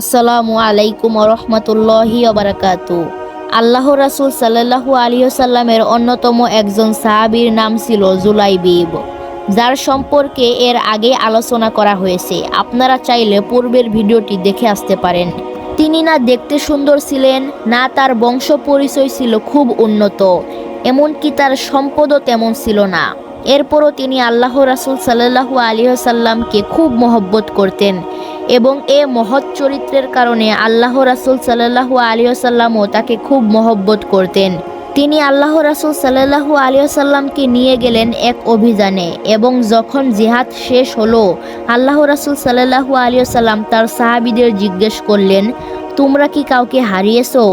আসসালামু আলাইকুম রহমতুল্লাহি অবরাকাতু আল্লাহ রাসুল সাল্লাহু আলিয়াল্লামের অন্যতম একজন সাহাবির নাম ছিল জুলাইবিব যার সম্পর্কে এর আগে আলোচনা করা হয়েছে। আপনারা চাইলে পূর্বের ভিডিওটি দেখে আসতে পারেন। তিনি না দেখতে সুন্দর ছিলেন, না তার বংশ পরিচয় ছিল খুব উন্নত। এমনকি তার সম্পদও তেমন ছিল না। এরপরও তিনি আল্লাহ রাসুল সাল্লাহু আলিয়াল্লামকে খুব মহব্বত করতেন। এবং এ মহৎ চরিত্রের কারণে আল্লাহ রাসুল সাল্লাহু আলিয়াল্লামও তাকে খুব মহব্বত করতেন। তিনি আল্লাহ রাসুল সাল্লাহু আলিয়াল্লামকে নিয়ে গেলেন এক অভিযানে এবং যখন জিহাদ শেষ হলো, আল্লাহ রাসুল সাল্লাহু আলিয়াল্লাম তার সাহাবিদের জিজ্ঞেস করলেন, তোমরা কি কাউকে হারিয়েছো?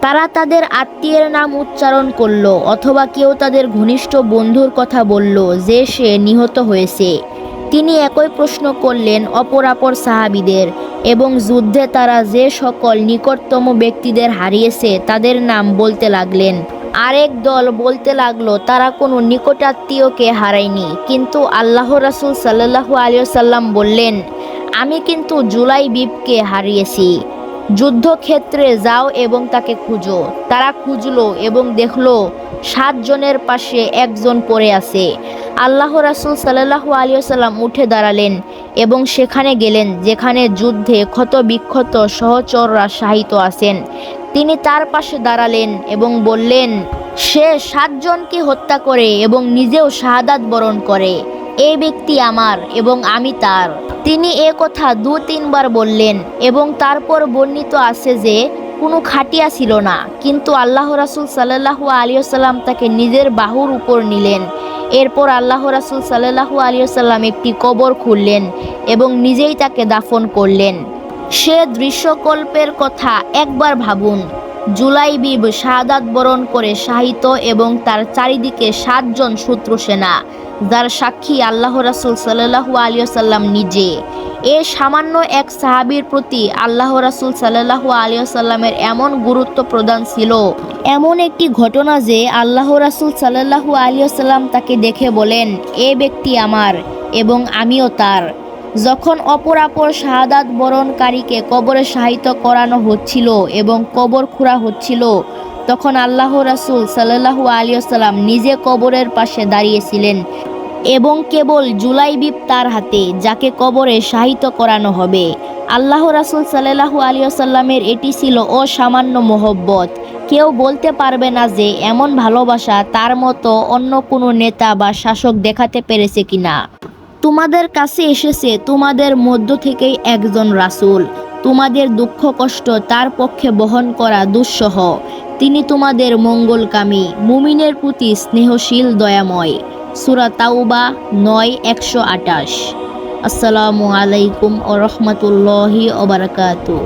তারা তাদের আত্মীয়ের নাম উচ্চারণ করল অথবা কেউ তাদের ঘনিষ্ঠ বন্ধুর কথা বলল যে সে নিহত হয়েছে। তিনি একই প্রশ্ন করলেন অপরাপর সাহাবিদের, এবং যুদ্ধে তারা যে সকল নিকটতম ব্যক্তিদের হারিয়েছে তাদের নাম বলতে লাগলেন। আরেক দল বলতে লাগল, তারা কোনো নিকটাত্মীয়কে হারায়নি, কিন্তু আল্লাহ রাসুল সাল্লাহু আলিয়াল্লাম বললেন, আমি কিন্তু জুলাই বিপকে হারিয়েছি। যুদ্ধক্ষেত্রে যাও এবং তাকে খুঁজো। তারা খুঁজলো এবং দেখল সাতজনের পাশে একজন পড়ে আছে। আল্লাহ রাসুল সাল্লাহু আলিয়াল্লাম উঠে দাঁড়ালেন এবং সেখানে গেলেন, যেখানে যুদ্ধে ক্ষত বিক্ষত সহচররা শাহিত আছেন। তিনি তার পাশে দাঁড়ালেন এবং বললেন, সে সাতজনকে হত্যা করে এবং নিজেও শাহাদাত বরণ করে। এই ব্যক্তি আমার এবং আমি তার। তিনি এ কথা দু তিনবার বললেন এবং তারপর বর্ণিত আছে যে, কোনো খাটিয়া ছিল না, কিন্তু আল্লাহ রাসুল সাল্লাহু আলিয়াল্লাম তাকে নিজের বাহুর উপর নিলেন। এরপর আল্লাহ রাসুল সাল্লাহু আলিয়াল্লাম একটি কবর খুললেন এবং নিজেই তাকে দাফন করলেন। সে দৃশ্যকল্পের কথা একবার ভাবুন। জুলাই বিব শাহাদাত বরণ করে শাহিত এবং তার চারিদিকে সাতজন শত্রু সেনা, যার সাক্ষী আল্লাহ রাসুল সাল্লাহু আলিয়াল্লাম নিজে। এ সামান্য এক সাহাবির প্রতি আল্লাহ রাসুল সাল্লাহু আলিয়াল্লামের এমন গুরুত্ব প্রদান ছিল। এমন একটি ঘটনা যে আল্লাহ রাসুল সাল্লাহু আলিয়াল্লাম তাকে দেখে বলেন, এ ব্যক্তি আমার এবং আমিও তার। যখন অপরাপর শাহাদাত বরণকারীকে কবরে সাহিত্য করানো হচ্ছিল এবং কবর খুঁড়া হচ্ছিল, তখন আল্লাহ রাসুল সাল্লাহু আলিয়াল্লাম নিজে কবরের পাশে দাঁড়িয়েছিলেন। এবং কেবল জুলাইবিব তার হাতে, যাকে কবরে সাহিত্য করানো হবে। আল্লাহ রাসুল সাল্লাহু আলিয়াল্লামের এটি ছিল অসামান্য মোহব্বত। কেউ বলতে পারবে না যে এমন ভালোবাসা তার মতো অন্য কোনো নেতা বা শাসক দেখাতে পেরেছে কিনা। তোমাদের কাছে এসেছে তোমাদের মধ্য থেকেই একজন রাসূল। তোমাদের দুঃখ কষ্ট তার পক্ষে বহন করা দুঃসহ। তিনি তোমাদের মঙ্গলকামী, মুমিনের প্রতি স্নেহশীল, দয়াময়। সুরা তাওবা নয় একশো আটাশ আসসালামু আলাইকুম ও রহমতুল্লাহি ওবরাকাতু।